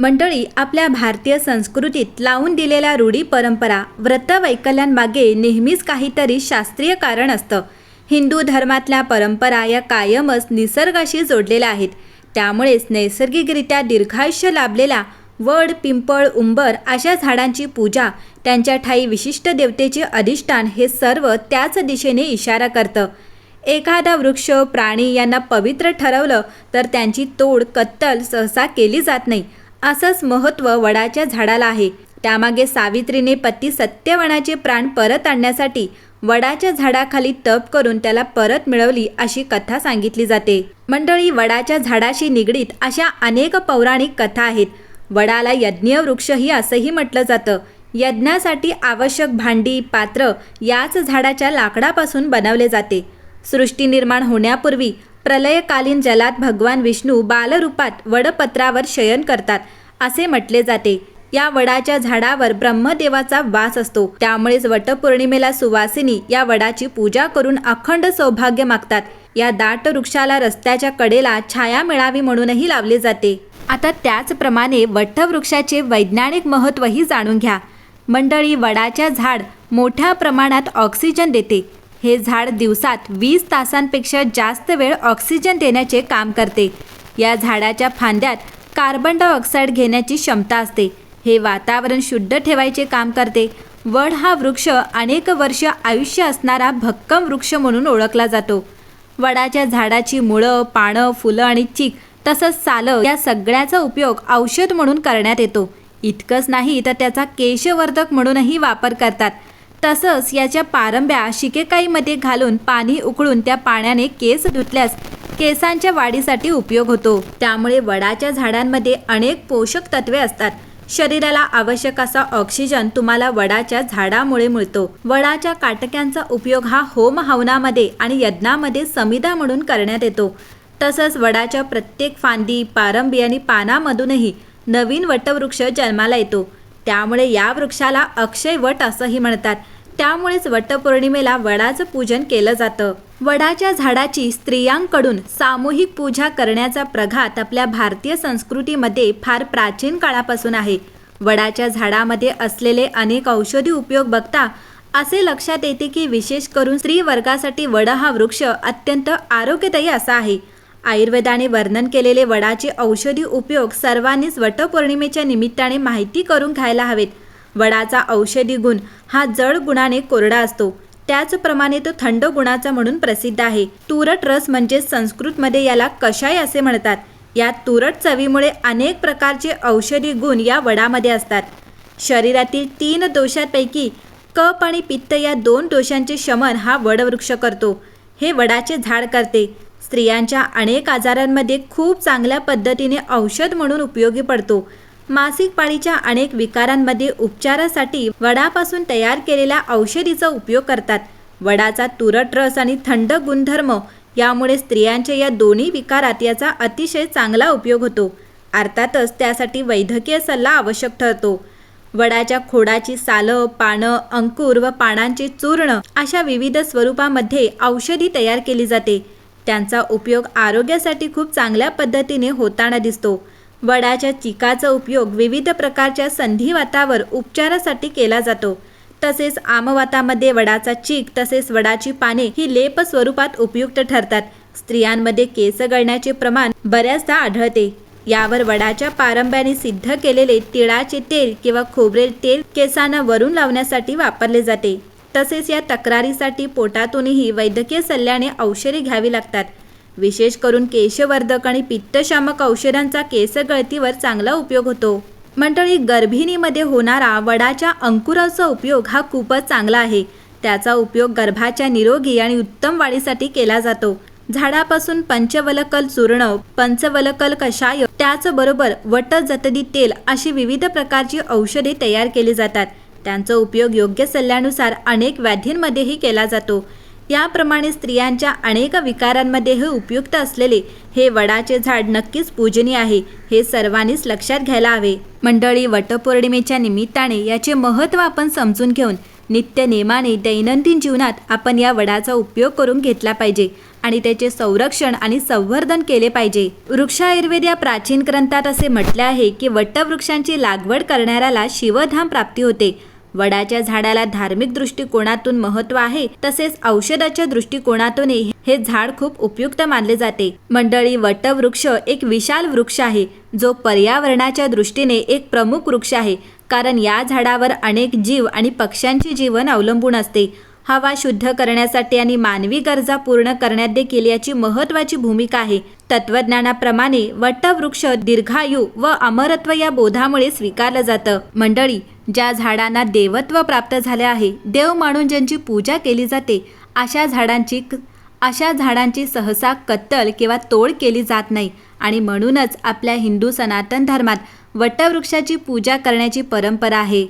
मंडळी आपल्या भारतीय संस्कृतीत लावून दिलेल्या रूढी परंपरा व्रतवैकल्यांमागे नेहमीच काहीतरी शास्त्रीय कारण असतं. हिंदू धर्मातल्या परंपरा या कायमच निसर्गाशी जोडलेल्या आहेत. त्यामुळेच नैसर्गिकरित्या दीर्घायुष्य लाभलेल्या वड पिंपळ उंबर अशा झाडांची पूजा त्यांच्या ठाई विशिष्ट देवतेचे अधिष्ठान हे सर्व त्याच दिशेने इशारा करतं. एखादा वृक्ष प्राणी यांना पवित्र ठरवलं तर त्यांची तोड कत्तल सहसा केली जात नाही. असंच महत्त्व वडाच्या झाडाला आहे. त्यामागे सावित्रीने पती सत्यवनाचे प्राण परत आणण्यासाठी वडाच्या झाडाखाली तप करून त्याला परत मिळवली अशी कथा सांगितली जाते. मंडळी वडाच्या झाडाशी निगडीत अशा अनेक पौराणिक कथा आहेत. वडाला यज्ञ वृक्षही असंही म्हटलं जातं. यज्ञासाठी आवश्यक भांडी पात्र याच झाडाच्या लाकडापासून बनवले जाते. सृष्टी निर्माण होण्यापूर्वी प्रलयकालीन जलात भगवान विष्णू बालरूपात वडपत्रावर शयन करतात असे म्हटले जाते. या वडाच्या झाडावर ब्रह्मदेवाचा वास असतो. त्यामुळेच वटपौर्णिमेला सुवासिनी या वडाची पूजा करून अखंड सौभाग्य मागतात. या दाट वृक्षाला रस्त्याच्या कडेला छाया मिळावी म्हणूनही लावले जाते. आता त्याचप्रमाणे वटवृक्षाचे वैज्ञानिक महत्त्वही जाणून घ्या. मंडळी वडाच्या झाड मोठ्या प्रमाणात ऑक्सिजन देते. हे झाड दिवसात वीस तासांपेक्षा जास्त वेळ ऑक्सिजन देण्याचे काम करते. या झाडाच्या फांद्यात कार्बन डायऑक्साईड घेण्याची क्षमता असते. हे वातावरण शुद्ध ठेवायचे काम करते. वड हा वृक्ष अनेक वर्ष आयुष्य असणारा भक्कम वृक्ष म्हणून ओळखला जातो. वडाच्या झाडाची मुळं पानं फुलं आणि चीक तसंच सालं या सगळ्याचा उपयोग औषध म्हणून करण्यात येतो. इतकंच नाही तर त्याचा केशवर्धक म्हणूनही वापर करतात. तसंच याच्या पारंब्या शिकेकाईमध्ये घालून पाणी उकळून त्या पाण्याने केस धुतल्यास केसांच्या वाढीसाठी उपयोग होतो. त्यामुळे वडाच्या झाडांमध्ये अनेक पोषक तत्वे असतात. शरीराला आवश्यक असा ऑक्सिजन तुम्हाला वडाच्या झाडामुळे मिळतो. वडाच्या काटक्यांचा उपयोग हा होम हवनामध्ये आणि यज्ञामध्ये समिधा म्हणून करण्यात येतो. तसंच वडाच्या प्रत्येक फांदी पारंबी आणि पानामधूनही नवीन वटवृक्ष जन्माला येतो. त्यामुळे या वृक्षाला अक्षय वट असंही म्हणतात. त्यामुळेच वटपौर्णिमेला वडाचं पूजन केलं जातं. वडाच्या झाडाची स्त्रियांकडून सामूहिक पूजा करण्याचा प्रघात आपल्या भारतीय संस्कृतीमध्ये फार प्राचीन काळापासून आहे. वडाच्या झाडामध्ये असलेले अनेक औषधी उपयोग बघता असे लक्षात येते की विशेष करून स्त्री वर्गासाठी वड हा वृक्ष अत्यंत आरोग्यदायी असा आहे. आयुर्वेदाने वर्णन केलेले वडाचे औषधी उपयोग सर्वांनीच वटपौर्णिमेच्या निमित्ताने माहिती करून घ्यायला हवेत. वडाचा औषधी गुण हा जड गुणाने कोरडा असतो. त्याचप्रमाणे तो थंड गुणाचा म्हणून प्रसिद्ध आहे. तुरट रस म्हणजे संस्कृतमध्ये याला कषाय असे म्हणतात. या तुरट चवीमुळे अनेक प्रकारचे औषधी गुण या वडामध्ये असतात. शरीरातील तीन दोषांपैकी कप आणि पित्त या दोन दोषांचे शमन हा वडवृक्ष करतो. हे वडाचे झाड करते. स्त्रियांच्या अनेक आजारांमध्ये खूप चांगल्या पद्धतीने औषध म्हणून उपयोगी पडतो. मासिक पाळीच्या अनेक विकारांमध्ये उपचारासाठी वडापासून तयार केलेल्या औषधीचा उपयोग करतात. वडाचा तुरट रस आणि थंड गुणधर्म यामुळे स्त्रियांच्या या दोन्ही विकारात याचा अतिशय चांगला उपयोग होतो. अर्थातच त्यासाठी वैद्यकीय सल्ला आवश्यक ठरतो. वडाच्या खोडाची सालं पानं अंकुर व पानांचे चूर्ण अशा विविध स्वरूपामध्ये औषधी तयार केली जाते. त्यांचा उपयोग आरोग्यासाठी खूप चांगल्या पद्धतीने होताना दिसतो. वडाच्या चिकाचा उपयोग विविध प्रकारच्या संधिवातावर उपचारासाठी केला जातो. तसेच आमवातामध्ये वडाचा चीक तसेच वडाची पाने ही लेप स्वरूपात उपयुक्त ठरतात. स्त्रियांमध्ये केस गळण्याचे प्रमाण बऱ्याचदा आढळते. यावर वडाच्या पारंब्याने सिद्ध केलेले तिळाचे तेल किंवा खोबरेल तेल केसांना वरून लावण्यासाठी वापरले जाते. तसेच या तक्रारीसाठी पोटातूनही वैद्यकीय सल्ल्याने औषधे घ्यावी लागतात. विशेष करून केशवर्धक आणि पित्तशामक औषधांचा केसगळतीवर चांगला उपयोग होतो. मंडळी गर्भिणीमध्ये होणारा वडाच्या अंकुराचा उपयोग हा खूपच चांगला आहे. त्याचा उपयोग गर्भाच्या निरोगी आणि उत्तम वाढीसाठी केला जातो. झाडापासून पंचवलकल चूर्ण पंचवलकल कषाय त्याचबरोबर वट जतदी तेल अशी विविध प्रकारची औषधे तयार केली जातात. त्यांचा उपयोग योग्य सल्ल्यानुसार अनेक व्याधींमध्येही केला जातो. याप्रमाणे स्त्रियांच्या अनेक विकारांमध्येही उपयुक्त असलेले हे वडाचे झाड नक्कीच पूजनीय आहे हे सर्वांनीच लक्षात घ्यायला हवे. मंडळी वटपौर्णिमेच्या निमित्ताने याचे महत्त्व आपण समजून घेऊन नित्य नेमाने दैनंदिन जीवनात आपण या वडाचा उपयोग करून घेतला पाहिजे आणि त्याचे संरक्षण आणि संवर्धन केले पाहिजे. वृक्ष आयुर्वेद या प्राचीन ग्रंथात असे म्हटले आहे की वटवृक्षांची लागवड करणाऱ्याला शिवधाम प्राप्ती होते. वडाच्या झाडाला धार्मिक दृष्टिकोनातून महत्त्व आहे तसेच औषधाच्या दृष्टिकोनातूनही हे झाड खूप उपयुक्त मानले जाते. मंडळी वटवृक्ष एक विशाल वृक्ष आहे जो पर्यावरणाच्या दृष्टीने एक प्रमुख वृक्ष आहे कारण या झाडावर अनेक जीव आणि पक्ष्यांचे जीवन अवलंबून असते. हवा शुद्ध करण्यासाठी आणि मानवी गरजा पूर्ण करण्यात देखील याची महत्वाची भूमिका आहे. तत्वज्ञानाप्रमाणे वटवृक्ष दीर्घायू व अमरत्व या बोधामुळे स्वीकारलं जातं. मंडळी ज्या झाडांना देवत्व प्राप्त झाले आहे देव मानून ज्यांची पूजा केली जाते अशा झाडांची अशा झाडांची सहसा कत्तल किंवा तोड केली जात नाही. आणि म्हणूनच आपल्या हिंदू सनातन धर्मात वटवृक्षाची पूजा करण्याची परंपरा आहे.